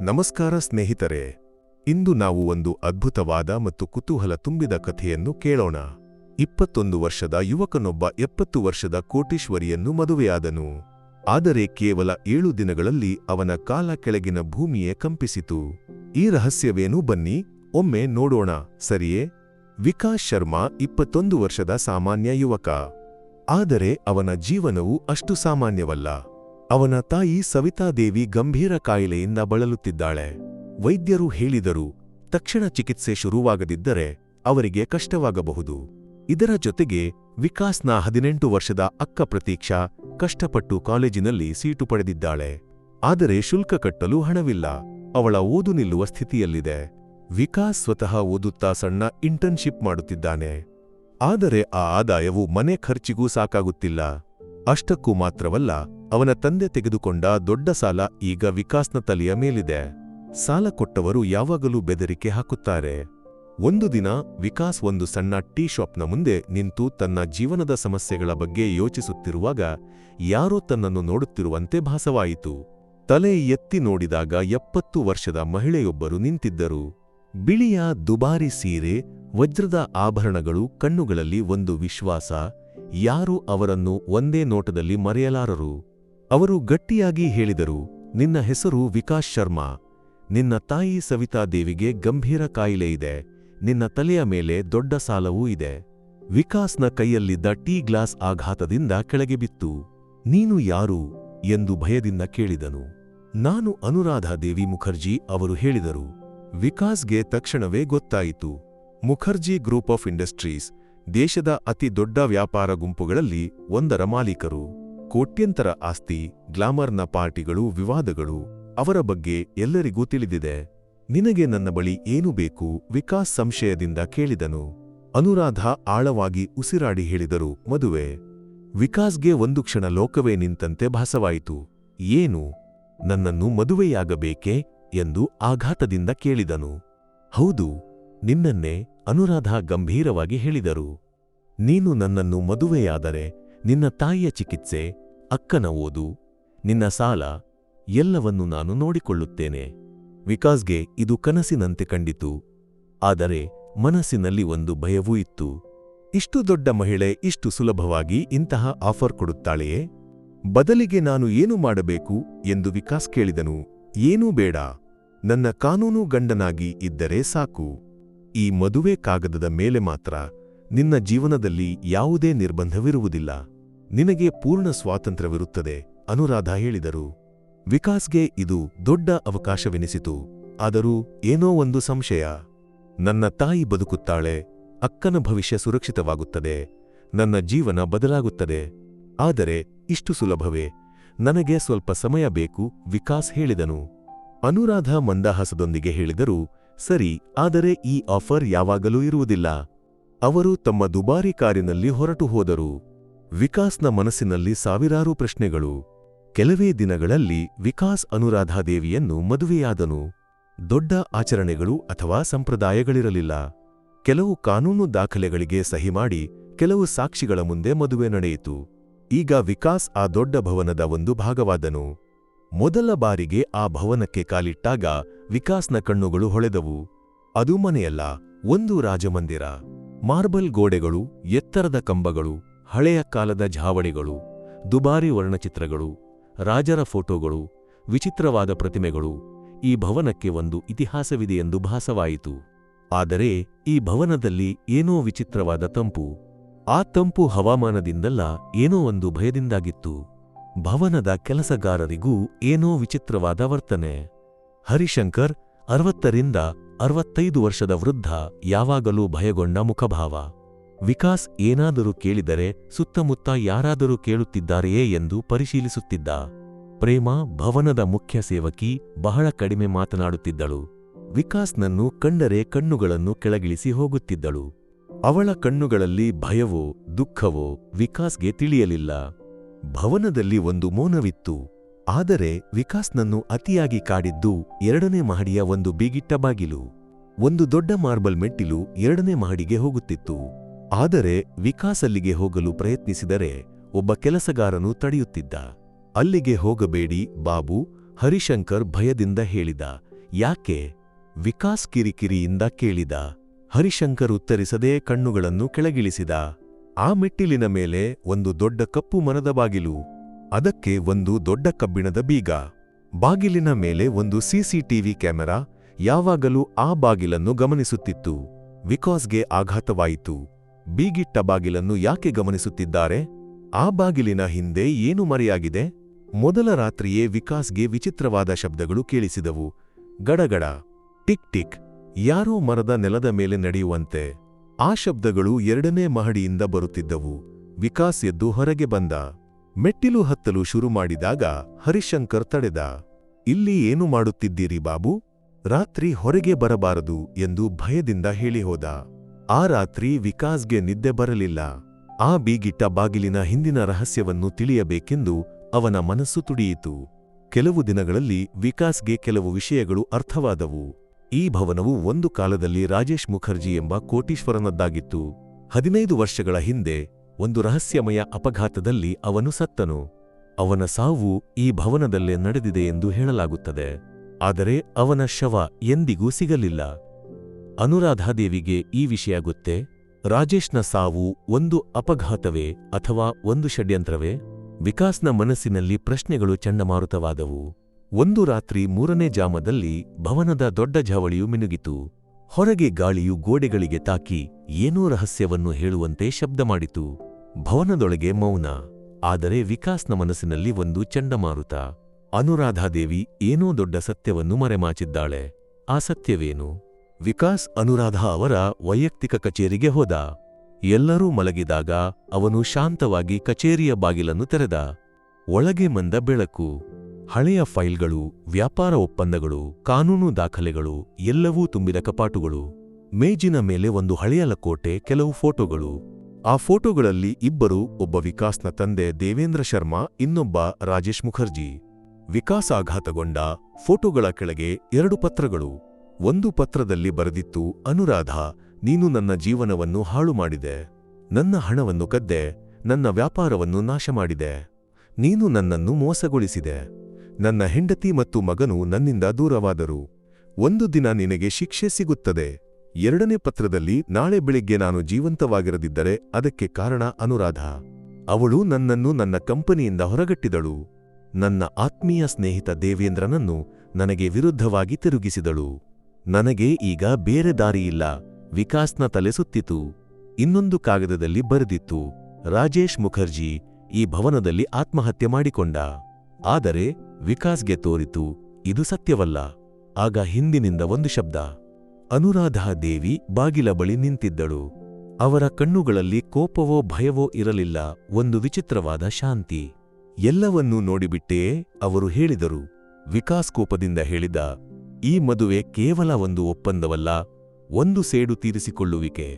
ನಮಸ್ಕಾರ ಸ್ನೇಹಿತರೆ, ಇಂದು ನಾವು ಒಂದು ಅದ್ಭುತವಾದ ಮತ್ತು ಕುತೂಹಲ ತುಂಬಿದ ಕಥೆಯನ್ನು ಕೇಳೋಣ. ಇಪ್ಪತ್ತೊಂದು ವರ್ಷದ ಯುವಕನೊಬ್ಬ ಎಪ್ಪತ್ತು ವರ್ಷದ ಕೋಟೀಶ್ವರಿಯನ್ನು ಮದುವೆಯಾದನು. ಆದರೆ ಕೇವಲ ಏಳು ದಿನಗಳಲ್ಲಿ ಅವನ ಕಾಲ ಕೆಳಗಿನ ಭೂಮಿಯೇ ಕಂಪಿಸಿತು. ಈ ರಹಸ್ಯವೇನೂ ಬನ್ನಿ, ಒಮ್ಮೆ ನೋಡೋಣ. ಸರಿಯೇ? ವಿಕಾಸ್ ಶರ್ಮಾ ಇಪ್ಪತ್ತೊಂದು ವರ್ಷದ ಸಾಮಾನ್ಯ ಯುವಕ. ಆದರೆ ಅವನ ಜೀವನವು ಅಷ್ಟು ಸಾಮಾನ್ಯವಲ್ಲ. ಅವನ ತಾಯಿ ಸವಿತಾದೇವಿ ಗಂಭೀರ ಕಾಯಿಲೆಯಿಂದ ಬಳಲುತ್ತಿದ್ದಾಳೆ. ವೈದ್ಯರು ಹೇಳಿದರು ತಕ್ಷಣ ಚಿಕಿತ್ಸೆ ಶುರುವಾಗದಿದ್ದರೆ ಅವರಿಗೆ ಕಷ್ಟವಾಗಬಹುದು. ಇದರ ಜೊತೆಗೆ ವಿಕಾಸ್ನ ಹದಿನೆಂಟು ವರ್ಷದ ಅಕ್ಕ ಪ್ರತೀಕ್ಷಾ ಕಷ್ಟಪಟ್ಟು ಕಾಲೇಜಿನಲ್ಲಿ ಸೀಟು ಪಡೆದಿದ್ದಾಳೆ. ಆದರೆ ಶುಲ್ಕ ಕಟ್ಟಲು ಹಣವಿಲ್ಲ. ಅವಳ ಓದು ನಿಲ್ಲುವ ಸ್ಥಿತಿಯಲ್ಲಿದೆ. ವಿಕಾಸ್ ಸ್ವತಃ ಓದುತ್ತಾ ಸಣ್ಣ ಇಂಟರ್ನ್ಶಿಪ್ ಮಾಡುತ್ತಿದ್ದಾನೆ. ಆದರೆ ಆ ಆದಾಯವು ಮನೆ ಖರ್ಚಿಗೂ ಸಾಕಾಗುತ್ತಿಲ್ಲ. ಅಷ್ಟಕ್ಕೂ ಮಾತ್ರವಲ್ಲ ಅವನ ತಂದೆ ತೆಗೆದುಕೊಂಡ ದೊಡ್ಡ ಸಾಲ ಈಗ ವಿಕಾಸ್ನ ತಲೆಯ ಮೇಲಿದೆ. ಸಾಲ ಕೊಟ್ಟವರು ಯಾವಾಗಲೂ ಬೆದರಿಕೆ ಹಾಕುತ್ತಾರೆ. ಒಂದು ದಿನ ವಿಕಾಸ್ ಒಂದು ಸಣ್ಣ ಟೀ ಶಾಪ್ನ ಮುಂದೆ ನಿಂತು ತನ್ನ ಜೀವನದ ಸಮಸ್ಯೆಗಳ ಬಗ್ಗೆ ಯೋಚಿಸುತ್ತಿರುವಾಗ ಯಾರೋ ತನ್ನನ್ನು ನೋಡುತ್ತಿರುವಂತೆ ಭಾಸವಾಯಿತು. ತಲೆ ಎತ್ತಿ ನೋಡಿದಾಗ ಎಪ್ಪತ್ತು ವರ್ಷದ ಮಹಿಳೆಯೊಬ್ಬರು ನಿಂತಿದ್ದರು. ಬಿಳಿಯ ದುಬಾರಿ ಸೀರೆ, ವಜ್ರದ ಆಭರಣಗಳು ಕಣ್ಣುಗಳಲ್ಲಿ ಒಂದು ವಿಶ್ವಾಸ, ಯಾರೂ ಅವರನ್ನು ಒಂದೇ ನೋಟದಲ್ಲಿ ಮರೆಯಲಾರರು. ಅವರು ಗಟ್ಟಿಯಾಗಿ ಹೇಳಿದರು, ನಿನ್ನ ಹೆಸರು ವಿಕಾಸ್ ಶರ್ಮಾ. ನಿನ್ನ ತಾಯಿ ಸವಿತಾದೇವಿಗೆ ಗಂಭೀರ ಕಾಯಿಲೆ ಇದೆ. ನಿನ್ನ ತಲೆಯ ಮೇಲೆ ದೊಡ್ಡ ಸಾಲವೂ ಇದೆ. ವಿಕಾಸ್ನ ಕೈಯಲ್ಲಿದ್ದ ಟೀ ಗ್ಲಾಸ್ ಆಘಾತದಿಂದ ಕೆಳಗೆ ಬಿತ್ತು. ನೀನು ಯಾರು? ಎಂದು ಭಯದಿಂದ ಕೇಳಿದನು. ನಾನು ಅನುರಾಧಾ ದೇವಿ ಮುಖರ್ಜಿ, ಅವರು ಹೇಳಿದರು. ವಿಕಾಸ್ಗೆ ತಕ್ಷಣವೇ ಗೊತ್ತಾಯಿತು. ಮುಖರ್ಜಿ ಗ್ರೂಪ್ ಆಫ್ ಇಂಡಸ್ಟ್ರೀಸ್ ದೇಶದ ಅತಿ ದೊಡ್ಡ ವ್ಯಾಪಾರ ಗುಂಪುಗಳಲ್ಲಿ ಒಂದರ ಮಾಲೀಕರು. ಕೋಟ್ಯಂತರ ಆಸ್ತಿ, ಗ್ಲಾಮರ್ನ ಪಾರ್ಟಿಗಳು, ವಿವಾದಗಳು ಅವರ ಬಗ್ಗೆ ಎಲ್ಲರಿಗೂ ತಿಳಿದಿದೆ. ನಿನಗೆ ನನ್ನ ಬಳಿ ಏನು ಬೇಕು? ವಿಕಾಸ್ ಸಂಶಯದಿಂದ ಕೇಳಿದನು. ಅನುರಾಧ ಆಳವಾಗಿ ಉಸಿರಾಡಿ ಹೇಳಿದರು, ಮದುವೆ. ವಿಕಾಸ್ಗೆ ಒಂದು ಕ್ಷಣ ಲೋಕವೇ ನಿಂತಂತೆ ಭಾಸವಾಯಿತು. ಏನು? ನನ್ನನ್ನು ಮದುವೆಯಾಗಬೇಕೆ? ಎಂದು ಆಘಾತದಿಂದ ಕೇಳಿದನು. ಹೌದು. ನಿನ್ನನ್ನೇ ಅನುರಾಧ ಗಂಭೀರವಾಗಿ ಹೇಳಿದರು. ನೀನು ನನ್ನನ್ನು ಮದುವೆಯಾದರೆ ನಿನ್ನ ತಾಯಿಯ ಚಿಕಿತ್ಸೆ, ಅಕ್ಕನ ಓದು, ನಿನ್ನ ಸಾಲ ಎಲ್ಲವನ್ನೂ ನಾನು ನೋಡಿಕೊಳ್ಳುತ್ತೇನೆ. ವಿಕಾಸ್ಗೆ ಇದು ಕನಸಿನಂತೆ ಕಂಡಿತು. ಆದರೆ ಮನಸ್ಸಿನಲ್ಲಿ ಒಂದು ಭಯವೂ ಇತ್ತು. ಇಷ್ಟು ದೊಡ್ಡ ಮಹಿಳೆ ಇಷ್ಟು ಸುಲಭವಾಗಿ ಇಂತಹ ಆಫರ್ ಕೊಡುತ್ತಾಳೆಯೇ? ಬದಲಿಗೆ ನಾನು ಏನು ಮಾಡಬೇಕು ಎಂದು ವಿಕಾಸ್ ಕೇಳಿದನು. ಏನೂ ಬೇಡ. ನನ್ನ ಕಾನೂನು ಗಂಡನಾಗಿ ಇದ್ದರೆ ಸಾಕು. ಈ ಮದುವೆ ಕಾಗದದ ಮೇಲೆ ಮಾತ್ರ ನಿನ್ನ ಜೀವನದಲ್ಲಿ ಯಾವುದೇ ನಿರ್ಬಂಧವಿರುವುದಿಲ್ಲ. ನಿನಗೆ ಪೂರ್ಣ ಸ್ವಾತಂತ್ರ್ಯವಿರುತ್ತದೆ, ಅನುರಾಧ ಹೇಳಿದರು. ವಿಕಾಸ್ಗೆ ಇದು ದೊಡ್ಡ ಅವಕಾಶವೆನಿಸಿತು. ಆದರೂ ಏನೋ ಒಂದು ಸಂಶಯ. ನನ್ನ ತಾಯಿ ಬದುಕುತ್ತಾಳೆ, ಅಕ್ಕನ ಭವಿಷ್ಯ ಸುರಕ್ಷಿತವಾಗುತ್ತದೆ, ನನ್ನ ಜೀವನ ಬದಲಾಗುತ್ತದೆ. ಆದರೆ ಇಷ್ಟು ಸುಲಭವೇ? ನನಗೆ ಸ್ವಲ್ಪ ಸಮಯ ಬೇಕು, ವಿಕಾಸ್ ಹೇಳಿದನು. ಅನುರಾಧ ಮಂದಹಾಸದೊಂದಿಗೆ ಹೇಳಿದರು, ಸರಿ, ಆದರೆ ಈ ಆಫರ್ ಯಾವಾಗಲೂ ಇರುವುದಿಲ್ಲ. ಅವರು ತಮ್ಮ ದುಬಾರಿ ಕಾರಿನಲ್ಲಿ ಹೊರಟು ಹೋದರು. ವಿಕಾಸ್ನ ಮನಸ್ಸಿನಲ್ಲಿ ಸಾವಿರಾರು ಪ್ರಶ್ನೆಗಳು. ಕೆಲವೇ ದಿನಗಳಲ್ಲಿ ವಿಕಾಸ್ ಅನುರಾಧಾದೇವಿಯನ್ನು ಮದುವೆಯಾದನು. ದೊಡ್ಡ ಆಚರಣೆಗಳು ಅಥವಾ ಸಂಪ್ರದಾಯಗಳಿರಲಿಲ್ಲ. ಕೆಲವು ಕಾನೂನು ದಾಖಲೆಗಳಿಗೆ ಸಹಿ ಮಾಡಿ ಕೆಲವು ಸಾಕ್ಷಿಗಳ ಮುಂದೆ ಮದುವೆ ನಡೆಯಿತು. ಈಗ ವಿಕಾಸ್ ಆ ದೊಡ್ಡ ಭವನದ ಒಂದು ಭಾಗವಾದನು. ಮೊದಲ ಬಾರಿಗೆ ಆ ಭವನಕ್ಕೆ ಕಾಲಿಟ್ಟಾಗ ವಿಕಾಸ್ನ ಕಣ್ಣುಗಳು ಹೊಳೆದವು. ಅದು ಮನೆಯಲ್ಲ, ಒಂದು ರಾಜಮಂದಿರ. ಮಾರ್ಬಲ್ ಗೋಡೆಗಳು, ಎತ್ತರದ ಕಂಬಗಳು, ಹಳೆಯ ಕಾಲದ ಝಾವಡಿಗಳು ದುಬಾರಿ ವರ್ಣಚಿತ್ರಗಳು, ರಾಜರ ಫೋಟೋಗಳು, ವಿಚಿತ್ರವಾದ ಪ್ರತಿಮೆಗಳು, ಈ ಭವನಕ್ಕೆ ಒಂದು ಇತಿಹಾಸವಿದೆಯೆಂದು ಭಾಸವಾಯಿತು. ಆದರೆ ಈ ಭವನದಲ್ಲಿ ಏನೋ ವಿಚಿತ್ರವಾದ ತಂಪು. ಆ ತಂಪು ಹವಾಮಾನದಿಂದಲ್ಲ ಏನೋ ಒಂದು ಭಯದಿಂದಾಗಿತ್ತು. ಭವನದ ಕೆಲಸಗಾರರಿಗೂ ಏನೋ ವಿಚಿತ್ರವಾದ ವರ್ತನೆ. ಹರಿಶಂಕರ್ ಅರವತ್ತರಿಂದ ಅರವತ್ತೈದು ವರ್ಷದ ವೃದ್ಧ ಯಾವಾಗಲೂ ಭಯಗೊಂಡ ಮುಖಭಾವ. ವಿಕಾಸ್ ಏನಾದರೂ ಕೇಳಿದರೆ ಸುತ್ತಮುತ್ತ ಯಾರಾದರೂ ಕೇಳುತ್ತಿದ್ದಾರೆಯೇ ಎಂದು ಪರಿಶೀಲಿಸುತ್ತಿದ್ದ. ಪ್ರೇಮ ಭವನದ ಮುಖ್ಯ ಸೇವಕಿ ಬಹಳ ಕಡಿಮೆ ಮಾತನಾಡುತ್ತಿದ್ದಳು. ವಿಕಾಸ್ನನ್ನು ಕಂಡರೆ ಕಣ್ಣುಗಳನ್ನು ಕೆಳಗಿಳಿಸಿ ಹೋಗುತ್ತಿದ್ದಳು. ಅವಳ ಕಣ್ಣುಗಳಲ್ಲಿ ಭಯವೋ ದುಃಖವೋ ವಿಕಾಸ್ಗೆ ತಿಳಿಯಲಿಲ್ಲ. ಭವನದಲ್ಲಿ ಒಂದು ಮೌನವಿತ್ತು. ಆದರೆ ವಿಕಾಸ್ನನ್ನು ಅತಿಯಾಗಿ ಕಾಡಿದ್ದು ಎರಡನೇ ಮಹಡಿಯ ಒಂದು ಬೀಗಿಟ್ಟ ಬಾಗಿಲು. ಒಂದು ದೊಡ್ಡ ಮಾರ್ಬಲ್ ಮೆಟ್ಟಿಲು ಎರಡನೇ ಮಹಡಿಗೆ ಹೋಗುತ್ತಿತ್ತು. ಆದರೆ ವಿಕಾಸ್ ಅಲ್ಲಿಗೆ ಹೋಗಲು ಪ್ರಯತ್ನಿಸಿದರೆ ಒಬ್ಬ ಕೆಲಸಗಾರನು ತಡೆಯುತ್ತಿದ್ದ. ಅಲ್ಲಿಗೆ ಹೋಗಬೇಡಿ ಬಾಬು, ಹರಿಶಂಕರ್ ಭಯದಿಂದ ಹೇಳಿದ. ಯಾಕೆ? ವಿಕಾಸ್ ಕಿರಿಕಿರಿಯಿಂದ ಕೇಳಿದ. ಹರಿಶಂಕರ್ ಉತ್ತರಿಸದೇ ಕಣ್ಣುಗಳನ್ನು ಕೆಳಗಿಳಿಸಿದ. ಆ ಮೆಟ್ಟಿಲಿನ ಮೇಲೆ ಒಂದು ದೊಡ್ಡ ಕಪ್ಪು ಮರದ ಬಾಗಿಲು. ಅದಕ್ಕೆ ಒಂದು ದೊಡ್ಡ ಕಬ್ಬಿಣದ ಬೀಗ. ಬಾಗಿಲಿನ ಮೇಲೆ ಒಂದು ಸಿಸಿಟಿವಿ ಕ್ಯಾಮೆರಾ ಯಾವಾಗಲೂ ಆ ಬಾಗಿಲನ್ನು ಗಮನಿಸುತ್ತಿತ್ತು. ವಿಕಾಸ್ಗೆ ಆಘಾತವಾಯಿತು. ಬೀಗಿಟ್ಟ ಬಾಗಿಲನ್ನು ಯಾಕೆ ಗಮನಿಸುತ್ತಿದ್ದಾರೆ? ಆ ಬಾಗಿಲಿನ ಹಿಂದೆ ಏನು ಮರೆಯಾಗಿದೆ? ಮೊದಲ ರಾತ್ರಿಯೇ ವಿಕಾಸ್ಗೆ ವಿಚಿತ್ರವಾದ ಶಬ್ದಗಳು ಕೇಳಿಸಿದವು. ಗಡಗಡ, ಟಿಕ್ ಟಿಕ್, ಯಾರೋ ಮರದ ನೆಲದ ಮೇಲೆ ನಡೆಯುವಂತೆ. ಆ ಶಬ್ದಗಳು ಎರಡನೇ ಮಹಡಿಯಿಂದ ಬರುತ್ತಿದ್ದವು. ವಿಕಾಸ್ ಎದ್ದು ಹೊರಗೆ ಬಂದ. ಮೆಟ್ಟಿಲು ಹತ್ತಲು ಶುರು ಮಾಡಿದಾಗ ಹರಿಶಂಕರ್ ತಡೆದ, ಇಲ್ಲಿ ಏನು ಮಾಡುತ್ತಿದ್ದೀರಿ ಬಾಬು? ರಾತ್ರಿ ಹೊರಗೆ ಬರಬಾರದು ಎಂದು ಭಯದಿಂದ ಹೇಳಿಹೋದ. ಆ ರಾತ್ರಿ ವಿಕಾಸ್ಗೆ ನಿದ್ದೆ ಬರಲಿಲ್ಲ. ಆ ಬೀಗಿಟ್ಟ ಬಾಗಿಲಿನ ಹಿಂದಿನ ರಹಸ್ಯವನ್ನು ತಿಳಿಯಬೇಕೆಂದು ಅವನ ಮನಸ್ಸು ತುಡಿಯಿತು. ಕೆಲವು ದಿನಗಳಲ್ಲಿ ವಿಕಾಸ್ಗೆ ಕೆಲವು ವಿಷಯಗಳು ಅರ್ಥವಾದವು. ಈ ಭವನವು ಒಂದು ಕಾಲದಲ್ಲಿ ರಾಜೇಶ್ ಮುಖರ್ಜಿ ಎಂಬ ಕೋಟೀಶ್ವರನದ್ದಾಗಿತ್ತು. ಹದಿನೈದು ವರ್ಷಗಳ ಹಿಂದೆ ಒಂದು ರಹಸ್ಯಮಯ ಅಪಘಾತದಲ್ಲಿ ಅವನು ಸತ್ತನು. ಅವನ ಸಾವು ಈ ಭವನದಲ್ಲೇ ನಡೆದಿದೆ ಎಂದು ಹೇಳಲಾಗುತ್ತದೆ. ಆದರೆ ಅವನ ಶವ ಎಂದಿಗೂ ಸಿಗಲಿಲ್ಲ. ಅನುರಾಧಾದೇವಿಗೆ ಈ ವಿಷಯ ಗೊತ್ತೇ? ರಾಜೇಶ್ನ ಸಾವು ಒಂದು ಅಪಘಾತವೇ ಅಥವಾ ಒಂದು ಷಡ್ಯಂತ್ರವೇ? ವಿಕಾಸ್ನ ಮನಸ್ಸಿನಲ್ಲಿ ಪ್ರಶ್ನೆಗಳು ಚಂಡಮಾರುತವಾದವು. ಒಂದು ರಾತ್ರಿ ಮೂರನೇ ಜಾಮದಲ್ಲಿ ಭವನದ ದೊಡ್ಡ ಝಾವಳಿಯು ಮಿನುಗಿತು. ಹೊರಗೆ ಗಾಳಿಯು ಗೋಡೆಗಳಿಗೆ ತಾಕಿ ಏನೋ ರಹಸ್ಯವನ್ನು ಹೇಳುವಂತೆ ಶಬ್ದ ಮಾಡಿತು. ಭವನದೊಳಗೆ ಮೌನ, ಆದರೆ ವಿಕಾಸ್ನ ಮನಸ್ಸಿನಲ್ಲಿ ಒಂದು ಚಂಡಮಾರುತ. ಅನುರಾಧಾದೇವಿ ಏನೋ ದೊಡ್ಡ ಸತ್ಯವನ್ನು ಮರೆಮಾಚಿದ್ದಾಳೆ. ಆ ಸತ್ಯವೇನು? ವಿಕಾಸ್ ಅನುರಾಧ ಅವರ ವೈಯಕ್ತಿಕ ಕಚೇರಿಗೆ ಹೋದ. ಎಲ್ಲರೂ ಮಲಗಿದಾಗ ಅವನು ಶಾಂತವಾಗಿ ಕಚೇರಿಯ ಬಾಗಿಲನ್ನು ತೆರೆದ. ಒಳಗೆ ಮಂದ ಬೆಳಕು, ಹಳೆಯ ಫೈಲ್ಗಳು, ವ್ಯಾಪಾರ ಒಪ್ಪಂದಗಳು, ಕಾನೂನು ದಾಖಲೆಗಳು, ಎಲ್ಲವೂ ತುಂಬಿದ ಕಪಾಟುಗಳು. ಮೇಜಿನ ಮೇಲೆ ಒಂದು ಹಳೆಯ ಲಕೋಟೆ, ಕೆಲವು ಫೋಟೋಗಳು. ಆ ಫೋಟೋಗಳಲ್ಲಿ ಇಬ್ಬರು ಒಬ್ಬ ವಿಕಾಸ್ನ ತಂದೆ ದೇವೇಂದ್ರ ಶರ್ಮಾ, ಇನ್ನೊಬ್ಬ ರಾಜೇಶ್ ಮುಖರ್ಜಿ. ವಿಕಾಸ್ ಆಘಾತಗೊಂಡ ಫೋಟೋಗಳ ಕೆಳಗೆ ಎರಡು ಪತ್ರಗಳು. ಒಂದು ಪತ್ರದಲ್ಲಿ ಬರೆದಿತ್ತು, ಅನುರಾಧ, ನೀನು ನನ್ನ ಜೀವನವನ್ನು ಹಾಳು ಮಾಡಿದೆ. ನನ್ನ ಹಣವನ್ನು ಕದ್ದೆ. ನನ್ನ ವ್ಯಾಪಾರವನ್ನು ನಾಶ ಮಾಡಿದೆ. ನೀನು ನನ್ನನ್ನು ಮೋಸಗೊಳಿಸಿದೆ. ನನ್ನ ಹೆಂಡತಿ ಮತ್ತು ಮಗನು ನನ್ನಿಂದ ದೂರವಾದರು. ಒಂದು ದಿನ ನಿನಗೆ ಶಿಕ್ಷೆ ಸಿಗುತ್ತದೆ. ಎರಡನೇ ಪತ್ರದಲ್ಲಿ, ನಾಳೆ ಬೆಳಿಗ್ಗೆ ನಾನು ಜೀವಂತವಾಗಿರದಿದ್ದರೆ ಅದಕ್ಕೆ ಕಾರಣ ಅನುರಾಧ. ಅವಳು ನನ್ನನ್ನು ನನ್ನ ಕಂಪನಿಯಿಂದ ಹೊರಗಟ್ಟಿದಳು. ನನ್ನ ಆತ್ಮೀಯ ಸ್ನೇಹಿತ ದೇವೇಂದ್ರನನ್ನು ನನಗೆ ವಿರುದ್ಧವಾಗಿ ತಿರುಗಿಸಿದಳು. ನನಗೆ ಈಗ ಬೇರೆ ದಾರಿಯಿಲ್ಲ ವಿಕಾಸ್ನ ತಲೆ ಸುತ್ತಿತು. ಇನ್ನೊಂದು ಕಾಗದದಲ್ಲಿ ಬರೆದಿತ್ತು, ರಾಜೇಶ್ ಮುಖರ್ಜಿ ಈ ಭವನದಲ್ಲಿ ಆತ್ಮಹತ್ಯೆ ಮಾಡಿಕೊಂಡ. ಆದರೆ ವಿಕಾಸ್ಗೆ ತೋರಿತು, ಇದು ಸತ್ಯವಲ್ಲ. ಆಗ ಹಿಂದಿನಿಂದ ಒಂದು ಶಬ್ದ. ಅನುರಾಧಾ ದೇವಿ ಬಾಗಿಲ ಬಳಿ ನಿಂತಿದ್ದಳು. ಅವರ ಕಣ್ಣುಗಳಲ್ಲಿ ಕೋಪವೋ ಭಯವೋ ಇರಲಿಲ್ಲ, ಒಂದು ವಿಚಿತ್ರವಾದ ಶಾಂತಿ. ಎಲ್ಲವನ್ನೂ ನೋಡಿಬಿಟ್ಟೇ ಅವರು ಹೇಳಿದರು. ವಿಕಾಸ್ ಕೋಪದಿಂದ ಹೇಳಿದ, ಈ ಮದುವೆ ಕೇವಲ ಒಂದು ಒಪ್ಪಂದವಲ್ಲ, ಒಂದು ಸೇಡು ತೀರಿಸಿಕೊಳ್ಳುವಿಕೆ.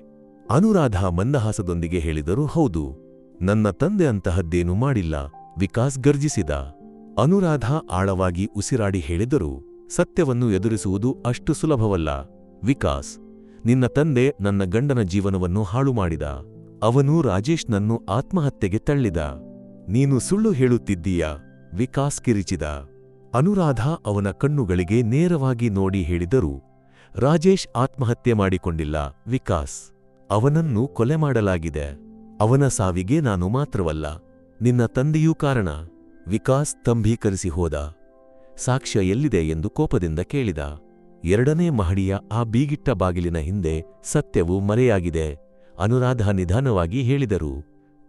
ಅನುರಾಧಾ ಮಂದಹಾಸದೊಂದಿಗೆ ಹೇಳಿದರು, ಹೌದು, ನನ್ನ ತಂದೆ ಅಂತಹದ್ದೇನೂ ಮಾಡಿಲ್ಲ, ವಿಕಾಸ್ ಗರ್ಜಿಸಿದ. ಅನುರಾಧ ಆಳವಾಗಿ ಉಸಿರಾಡಿ ಹೇಳಿದರು, ಸತ್ಯವನ್ನು ಎದುರಿಸುವುದು ಅಷ್ಟು ಸುಲಭವಲ್ಲ. ವಿಕಾಸ್, ನಿನ್ನ ತಂದೆ ನನ್ನ ಗಂಡನ ಜೀವನವನ್ನು ಹಾಳು ಮಾಡಿದ ಅವನು ರಾಜೇಶ್ನನ್ನು ಆತ್ಮಹತ್ಯೆಗೆ ತಳ್ಳಿದ. ನೀನು ಸುಳ್ಳು ಹೇಳುತ್ತಿದ್ದೀಯ? ವಿಕಾಸ್ ಕಿರಿಚಿದ. ಅನುರಾಧ ಅವನ ಕಣ್ಣುಗಳಿಗೆ ನೇರವಾಗಿ ನೋಡಿ ಹೇಳಿದರು. ರಾಜೇಶ್ ಆತ್ಮಹತ್ಯೆ ಮಾಡಿಕೊಂಡಿಲ್ಲ. ವಿಕಾಸ್, ಅವನನ್ನು ಕೊಲೆ ಮಾಡಲಾಗಿದೆ. ಅವನ ಸಾವಿಗೆ ನಾನು ಮಾತ್ರವಲ್ಲ, ನಿನ್ನ ತಂದೆಯೂ ಕಾರಣ. ವಿಕಾಸ್ ತಂಭೀಕರಿಸಿ ಹೋದ. ಸಾಕ್ಷ್ಯ ಎಲ್ಲಿದೆ ಎಂದು ಕೋಪದಿಂದ ಕೇಳಿದ. ಎರಡನೇ ಮಹಡಿಯ ಆ ಬೀಗಿಟ್ಟ ಬಾಗಿಲಿನ ಹಿಂದೆ ಸತ್ಯವು ಮರೆಯಾಗಿದೆ. ಅನುರಾಧ ನಿಧಾನವಾಗಿ ಹೇಳಿದರು,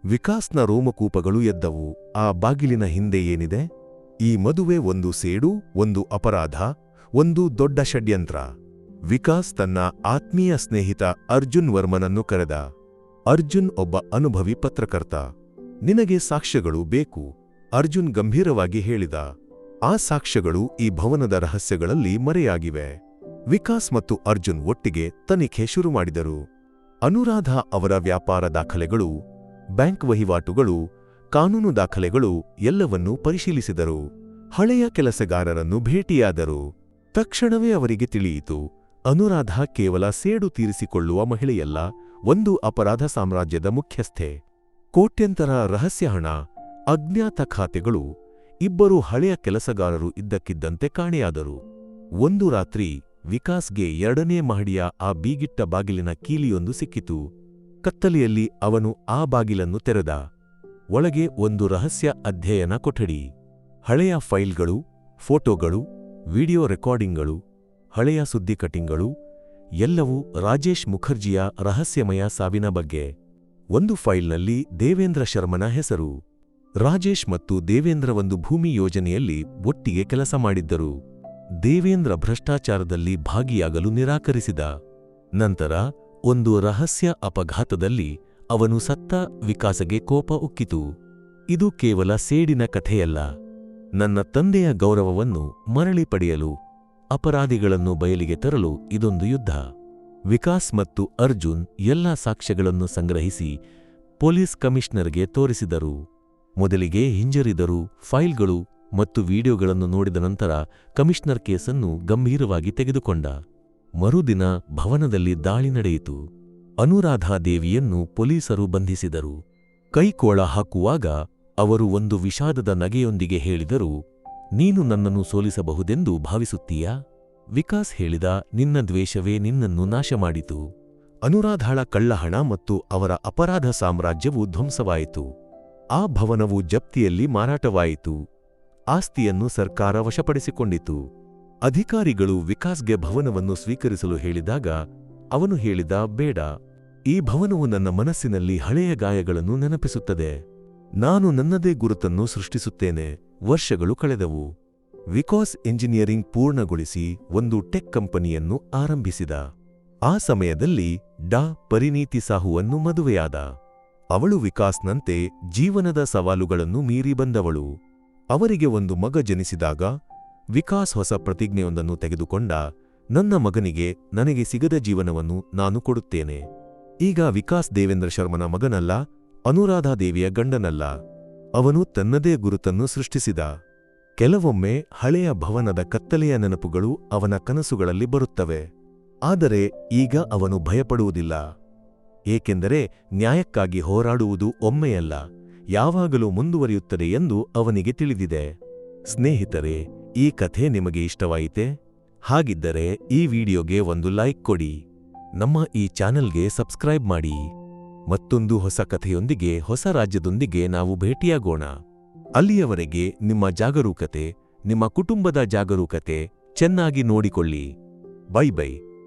ವಿಕಾಸ್ನ ರೋಮಕೂಪಗಳು ಎದ್ದವು. ಆ ಬಾಗಿಲಿನ ಹಿಂದೆ ಏನಿದೆ? ಈ ಮದುವೆ ಒಂದು ಸೇಡು, ಒಂದು ಅಪರಾಧ, ಒಂದು ದೊಡ್ಡ ಷಡ್ಯಂತ್ರ. ವಿಕಾಸ್ ತನ್ನ ಆತ್ಮೀಯ ಸ್ನೇಹಿತ ಅರ್ಜುನ್ ವರ್ಮನನ್ನು ಕರೆದ. ಅರ್ಜುನ್ ಒಬ್ಬ ಅನುಭವಿ ಪತ್ರಕರ್ತ. ನಿನಗೆ ಸಾಕ್ಷ್ಯಗಳು ಬೇಕು, ಅರ್ಜುನ್ ಗಂಭೀರವಾಗಿ ಹೇಳಿದ. ಆ ಸಾಕ್ಷ್ಯಗಳು ಈ ಭವನದ ರಹಸ್ಯಗಳಲ್ಲಿ ಮರೆಯಾಗಿವೆ. ವಿಕಾಸ್ ಮತ್ತು ಅರ್ಜುನ್ ಒಟ್ಟಿಗೆ ತನಿಖೆ ಶುರು ಮಾಡಿದರು. ಅನುರಾಧ ಅವರ ವ್ಯಾಪಾರ ದಾಖಲೆಗಳು, ಬ್ಯಾಂಕ್ ವಹಿವಾಟುಗಳು, ಕಾನೂನು ದಾಖಲೆಗಳು ಎಲ್ಲವನ್ನೂ ಪರಿಶೀಲಿಸಿದರು. ಹಳೆಯ ಕೆಲಸಗಾರರನ್ನು ಭೇಟಿಯಾದರು. ತಕ್ಷಣವೇ ಅವರಿಗೆ ತಿಳಿಯಿತು, ಅನುರಾಧ ಕೇವಲ ಸೇಡು ತೀರಿಸಿಕೊಳ್ಳುವ ಮಹಿಳೆಯಲ್ಲ, ಒಂದು ಅಪರಾಧ ಸಾಮ್ರಾಜ್ಯದ ಮುಖ್ಯಸ್ಥೆ. ಕೋಟ್ಯಂತರ ರಹಸ್ಯ ಹಣ, ಅಜ್ಞಾತ ಖಾತೆಗಳು ಇಬ್ಬರು ಹಳೆಯ ಕೆಲಸಗಾರರು ಇದ್ದಕ್ಕಿದ್ದಂತೆ ಕಾಣೆಯಾದರು. ಒಂದು ರಾತ್ರಿ, ವಿಕಾಸ್ಗೆ ಎರಡನೇ ಮಹಡಿಯ ಆ ಬೀಗಿಟ್ಟ ಬಾಗಿಲಿನ ಕೀಲಿಯೊಂದು ಸಿಕ್ಕಿತು. ಕತ್ತಲೆಯಲ್ಲಿ ಅವನು ಆ ಬಾಗಿಲನ್ನು ತೆರೆದ. ಒಳಗೆ ಒಂದು ರಹಸ್ಯ ಅಧ್ಯಯನ ಕೊಠಡಿ. ಹಳೆಯ ಫೈಲ್ಗಳು, ಫೋಟೋಗಳು, ವಿಡಿಯೋ ರೆಕಾರ್ಡಿಂಗ್ಗಳು, ಹಳೆಯ ಸುದ್ದಿ ಕಟಿಂಗ್ಗಳು, ಎಲ್ಲವೂ ರಾಜೇಶ್ ಮುಖರ್ಜಿಯ ರಹಸ್ಯಮಯ ಸಾವಿನ ಬಗ್ಗೆ. ಒಂದು ಫೈಲ್ನಲ್ಲಿ ದೇವೇಂದ್ರ ಶರ್ಮನ ಹೆಸರು. ರಾಜೇಶ್ ಮತ್ತು ದೇವೇಂದ್ರ ಒಂದು ಭೂಮಿ ಯೋಜನೆಯಲ್ಲಿ ಒಟ್ಟಿಗೆ ಕೆಲಸ ಮಾಡಿದ್ದರು. ದೇವೇಂದ್ರ ಭ್ರಷ್ಟಾಚಾರದಲ್ಲಿ ಭಾಗಿಯಾಗಲು ನಿರಾಕರಿಸಿದ. ನಂತರ ಒಂದು ರಹಸ್ಯ ಅಪಘಾತದಲ್ಲಿ ಅವನು ಸತ್ತ ವಿಕಾಸಗೆ ಕೋಪ ಉಕ್ಕಿತು. ಇದು ಕೇವಲ ಸೇಡಿನ ಕಥೆಯಲ್ಲ. ನನ್ನ ತಂದೆಯ ಗೌರವವನ್ನು ಮರಳಿ ಪಡೆಯಲು, ಅಪರಾಧಿಗಳನ್ನು ಬಯಲಿಗೆ ತರಲು ಇದೊಂದು ಯುದ್ಧ. ವಿಕಾಸ್ ಮತ್ತು ಅರ್ಜುನ್ ಎಲ್ಲ ಸಾಕ್ಷ್ಯಗಳನ್ನು ಸಂಗ್ರಹಿಸಿ ಪೊಲೀಸ್ ಕಮಿಷನರ್ಗೆ ತೋರಿಸಿದರು. ಮೊದಲಿಗೆ ಹಿಂಜರಿದರು ಫೈಲ್ಗಳು ಮತ್ತು ವಿಡಿಯೋಗಳನ್ನು ನೋಡಿದ ನಂತರ ಕಮಿಷನರ್ ಕೇಸನ್ನು ಗಂಭೀರವಾಗಿ ತೆಗೆದುಕೊಂಡ. ಮರುದಿನ ಭವನದಲ್ಲಿ ದಾಳಿ ನಡೆಯಿತು. ಅನುರಾಧಾದೇವಿಯನ್ನು ಪೊಲೀಸರು ಬಂಧಿಸಿದರು. ಕೈಕೋಳ ಹಾಕುವಾಗ ಅವರು ಒಂದು ವಿಷಾದದ ನಗೆಯೊಂದಿಗೆ ಹೇಳಿದರು, ನೀನು ನನ್ನನ್ನು ಸೋಲಿಸಬಹುದೆಂದು ಭಾವಿಸುತ್ತೀಯಾ? ವಿಕಾಸ್ ಹೇಳಿದ, ನಿನ್ನ ದ್ವೇಷವೇ ನಿನ್ನನ್ನು ನಾಶ ಮಾಡಿತು ಅನುರಾಧಾಳ ಕಳ್ಳಹಣ ಮತ್ತು ಅವರ ಅಪರಾಧ ಸಾಮ್ರಾಜ್ಯವು ಧ್ವಂಸವಾಯಿತು. ಆ ಭವನವು ಜಪ್ತಿಯಲ್ಲಿ ಮಾರಾಟವಾಯಿತು. ಆಸ್ತಿಯನ್ನು ಸರ್ಕಾರ ವಶಪಡಿಸಿಕೊಂಡಿತು. ಅಧಿಕಾರಿಗಳು ವಿಕಾಸ್ಗೆ ಭವನವನ್ನು ಸ್ವೀಕರಿಸಲು ಹೇಳಿದಾಗ, ಅವನು ಹೇಳಿದ, ಬೇಡ. ಈ ಭವನವು ನನ್ನ ಮನಸ್ಸಿನಲ್ಲಿ ಹಳೆಯ ಗಾಯಗಳನ್ನು ನೆನಪಿಸುತ್ತದೆ. ನಾನು ನನ್ನದೇ ಗುರುತನ್ನು ಸೃಷ್ಟಿಸುತ್ತೇನೆ. ವರ್ಷಗಳು ಕಳೆದವು. ವಿಕಾಸ್ ಎಂಜಿನಿಯರಿಂಗ್ ಪೂರ್ಣಗೊಳಿಸಿ ಒಂದು ಟೆಕ್ ಕಂಪನಿಯನ್ನು ಆರಂಭಿಸಿದ. ಆ ಸಮಯದಲ್ಲಿ ಡಾ. ಪರಿನೀತಿ ಸಾಹುವನ್ನು ಮದುವೆಯಾದ. ಅವಳು ವಿಕಾಸ್ನಂತೆ ಜೀವನದ ಸವಾಲುಗಳನ್ನು ಮೀರಿ ಬಂದವಳು. ಅವರಿಗೆ ಒಂದು ಮಗ ಜನಿಸಿದಾಗ ವಿಕಾಸ್ ಹೊಸ ಪ್ರತಿಜ್ಞೆಯೊಂದನ್ನು ತೆಗೆದುಕೊಂಡ ನನ್ನ ಮಗನಿಗೆ ನನಗೆ ಸಿಗದ ಜೀವನವನ್ನು ನಾನು ಕೊಡುತ್ತೇನೆ. ಈಗ ವಿಕಾಸ್ ದೇವೇಂದ್ರ ಶರ್ಮನ ಮಗನಲ್ಲ ಅನುರಾಧಾದೇವಿಯ ಗಂಡನಲ್ಲ. ಅವನು ತನ್ನದೇ ಗುರುತನ್ನು ಸೃಷ್ಟಿಸಿದ. ಕೆಲವೊಮ್ಮೆ ಹಳೆಯ ಭವನದ ಕತ್ತಲೆಯ ನೆನಪುಗಳು ಅವನ ಕನಸುಗಳಲ್ಲಿ ಬರುತ್ತವೆ. ಆದರೆ ಈಗ ಅವನು ಭಯಪಡುವುದಿಲ್ಲ. ಏಕೆಂದರೆ ನ್ಯಾಯಕ್ಕಾಗಿ ಹೋರಾಡುವುದು ಒಮ್ಮೆಯಲ್ಲ, ಯಾವಾಗಲೂ ಮುಂದುವರಿಯುತ್ತದೆ ಎಂದು ಅವನಿಗೆ ತಿಳಿದಿದೆ. ಸ್ನೇಹಿತರೆ, ಈ ಕಥೆ ನಿಮಗೆ ಇಷ್ಟವಾಯಿತೆ? ಹಾಗಿದ್ದರೆ ಈ ವಿಡಿಯೋಗೆ ಒಂದು ಲೈಕ್ ಕೊಡಿ. ನಮ್ಮ ಈ ಚಾನೆಲ್ಗೆ ಸಬ್ಸ್ಕ್ರೈಬ್ ಮಾಡಿ. ಮತ್ತೊಂದು ಹೊಸ ಕಥೆಯೊಂದಿಗೆ ಹೊಸ ರಾಜ್ಯದೊಂದಿಗೆ ನಾವು ಭೇಟಿಯಾಗೋಣ. ಅಲ್ಲಿಯವರೆಗೆ ನಿಮ್ಮ ಜಾಗರೂಕತೆ, ನಿಮ್ಮ ಕುಟುಂಬದ ಜಾಗರೂಕತೆ ಚೆನ್ನಾಗಿ ನೋಡಿಕೊಳ್ಳಿ. Bye bye.